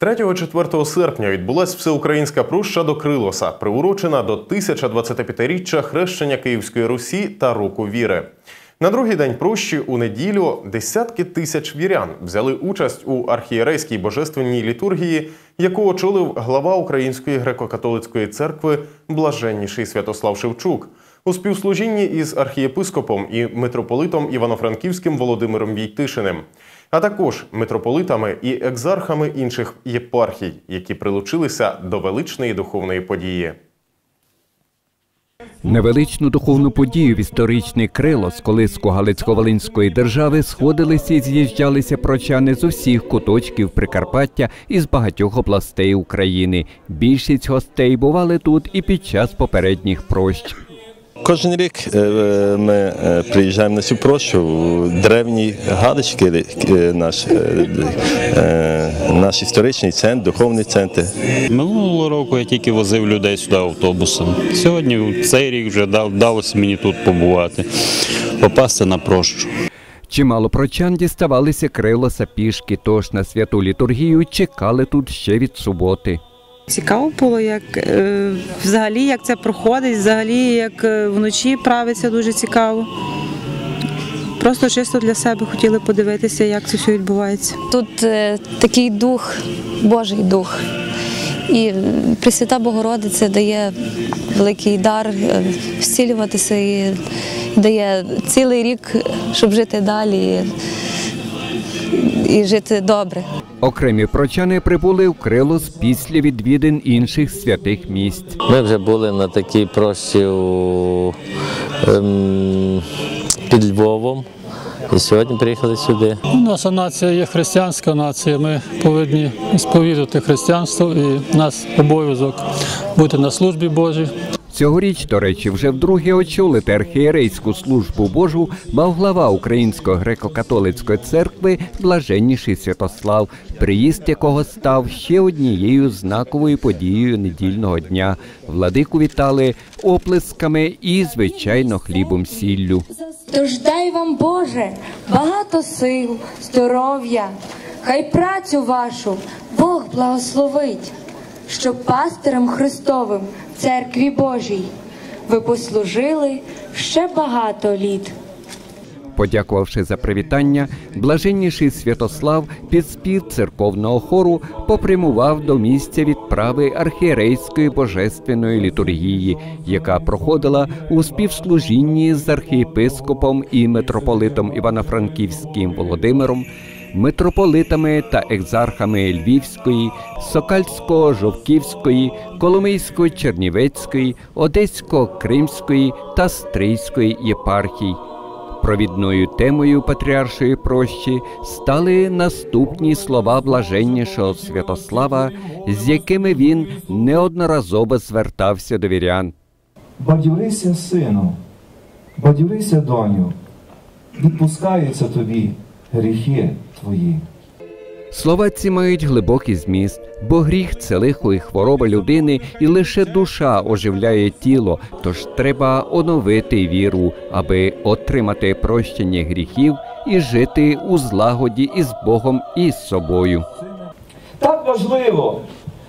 3-4 серпня відбулася всеукраїнська пруща до Крилоса, приурочена до 1025-річчя хрещення Київської Русі та року віри. На другий день прощі у неділю десятки тисяч вірян взяли участь у архієрейській божественній літургії, яку очолив глава Української греко-католицької церкви блаженніший Святослав Шевчук у співслужінні із архієпископом і митрополитом Івано-Франківським Володимиром Війтишиним, а також митрополитами і екзархами інших єпархій, які прилучилися до величної духовної події. На величну духовну подію в історичний Крилос, колиску Галицько-Волинської держави, сходилися і з'їжджалися прочани з усіх куточків Прикарпаття і з багатьох областей України. Більшість гостей бували тут і під час попередніх прощ. Кожен рік е, ми е, приїжджаємо на цю прощу Галички, е, наш, е, е, наш історичний центр, духовний центр. Минулого року я тільки возив людей сюди автобусом. Сьогодні цей рік вже дав- вдалося мені тут побувати, попасти на прощу. Чимало прочан діставалися Крилоса пішки, тож на святу літургію чекали тут ще від суботи. Цікаво було, як е, взагалі як це проходить, взагалі як е, вночі правиться дуже цікаво. Просто чисто для себе хотіли подивитися, як це все відбувається. Тут е, такий дух, Божий дух. І Пресвята Богородиця дає великий дар зцілюватися і дає цілий рік, щоб жити далі і, жити добре. Окремі прочани прибули в Крилос після відвідин інших святих місць. Ми вже були на такій прощі у, ем, під Львовом. І сьогодні приїхали сюди. Наша нація є християнська нація. Ми повинні сповідати християнство і в нас обов'язок бути на службі Божій. Цьогоріч, до речі, вже вдруге очолити архієрейську службу Божу мав глава Української греко-католицької церкви блаженніший Святослав, приїзд якого став ще однією знаковою подією недільного дня. Владику вітали оплесками і, звичайно, хлібом сіллю. Тож дай вам, Боже, багато сил, здоров'я, хай працю вашу Бог благословить, щоб пастирем Христовим в церкві Божій ви послужили ще багато літ. Подякувавши за привітання, блаженніший Святослав під спів церковного хору попрямував до місця відправи архієрейської божественної літургії, яка проходила у співслужінні з архієпископом і митрополитом Івано-Франківським Володимиром, митрополитами та екзархами Львівської, Сокальсько-Жовківської, Коломийсько-Чернівецької, Одесько-Кримської та Стрийської єпархій. Провідною темою патріаршої прощі стали наступні слова блаженнішого Святослава, з якими він неодноразово звертався до вірян. Бадьорися, сину, бадьорися, доню, відпускаються тобі гріхи твої. Слова ці мають глибокий зміст, бо гріх це лихо і хвороба людини, і лише душа оживляє тіло, тож треба оновити віру, аби отримати прощення гріхів і жити у злагоді із Богом і з собою. Так важливо,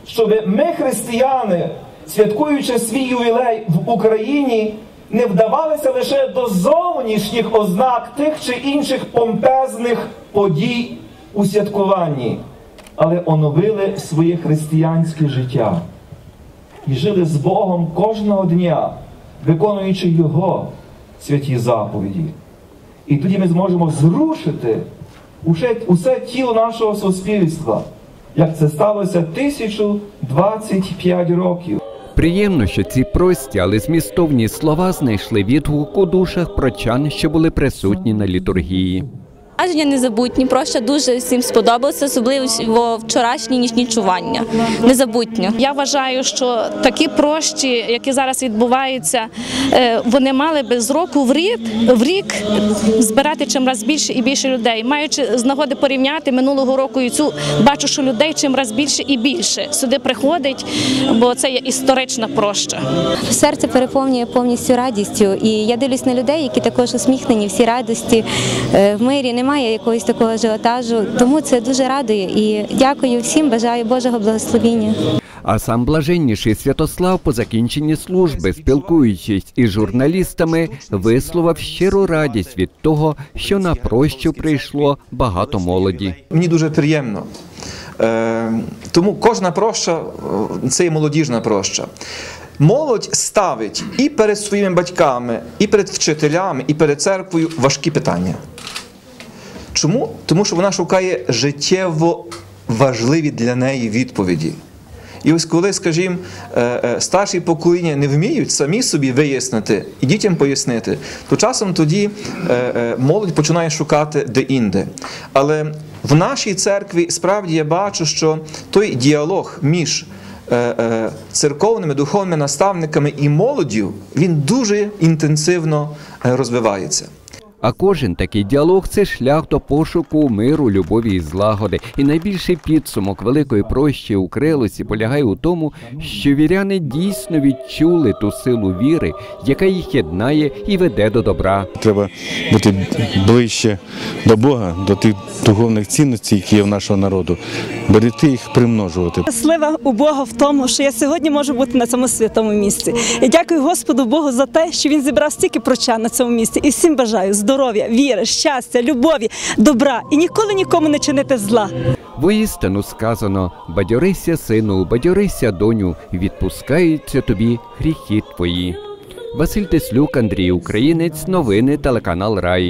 щоб ми, християни, святкуючи свій ювілей в Україні, не вдавалися лише до зовнішніх ознак тих чи інших помпезних подій у святкуванні, але оновили своє християнське життя і жили з Богом кожного дня, виконуючи Його святі заповіді. І тоді ми зможемо зрушити усе, усе тіло нашого суспільства, як це сталося 1025 років. Приємно, що ці прості, але змістовні слова знайшли відгук у душах прочан, що були присутні на літургії. Враження незабутні, проща дуже всім сподобалося, особливо вчорашні нічні чування. Незабутньо. Я вважаю, що такі прощі, які зараз відбуваються, вони мали би з року в рік в рік збирати чим раз більше і більше людей. Маючи з нагоди порівняти минулого року і цю бачу, що людей чим раз більше і більше сюди приходить, бо це є історична проща. Серце переповнює повністю радістю, і я дивлюсь на людей, які також усміхнені, всі радості е, в мирі. Немає якогось такого ажіотажу, тому це дуже радує. І дякую всім, бажаю Божого благословіння. А сам блаженніший Святослав по закінченні служби, спілкуючись із журналістами, висловив щиру радість від того, що на прощу прийшло багато молоді. Мені дуже приємно. Е, тому кожна проща е, це є молодіжна проща. Молодь ставить і перед своїми батьками, і перед вчителями, і перед церквою важкі питання. Чому? Тому що вона шукає життєво важливі для неї відповіді. І ось коли, скажімо, е, е, старші покоління не вміють самі собі вияснити і дітям пояснити, то часом тоді е, молодь починає шукати де-інде. Але в нашій церкві справді я бачу, що той діалог між церковними духовними наставниками і молоддю він дуже інтенсивно розвивається. А кожен такий діалог це шлях до пошуку миру, любові і злагоди. І найбільший підсумок великої прощі у Крилосі полягає у тому, що віряни дійсно відчули ту силу віри, яка їх єднає і веде до добра. Треба бути ближче до Бога, до тих духовних цінностей, які є в нашого народу, берегти їх, примножувати. Щаслива у Бога в тому, що я сьогодні можу бути на цьому святому місці. І дякую Господу Богу за те, що він зібрав стільки прочан на цьому місці. І всім бажаю здоров'я, віри, щастя, любові, добра і ніколи нікому не чинити зла. Воістину сказано: бадьорися, сину, бадьорися, доню, відпускаються тобі гріхи твої. Василь Теслюк, Андрій Українець, новини телеканал Рай.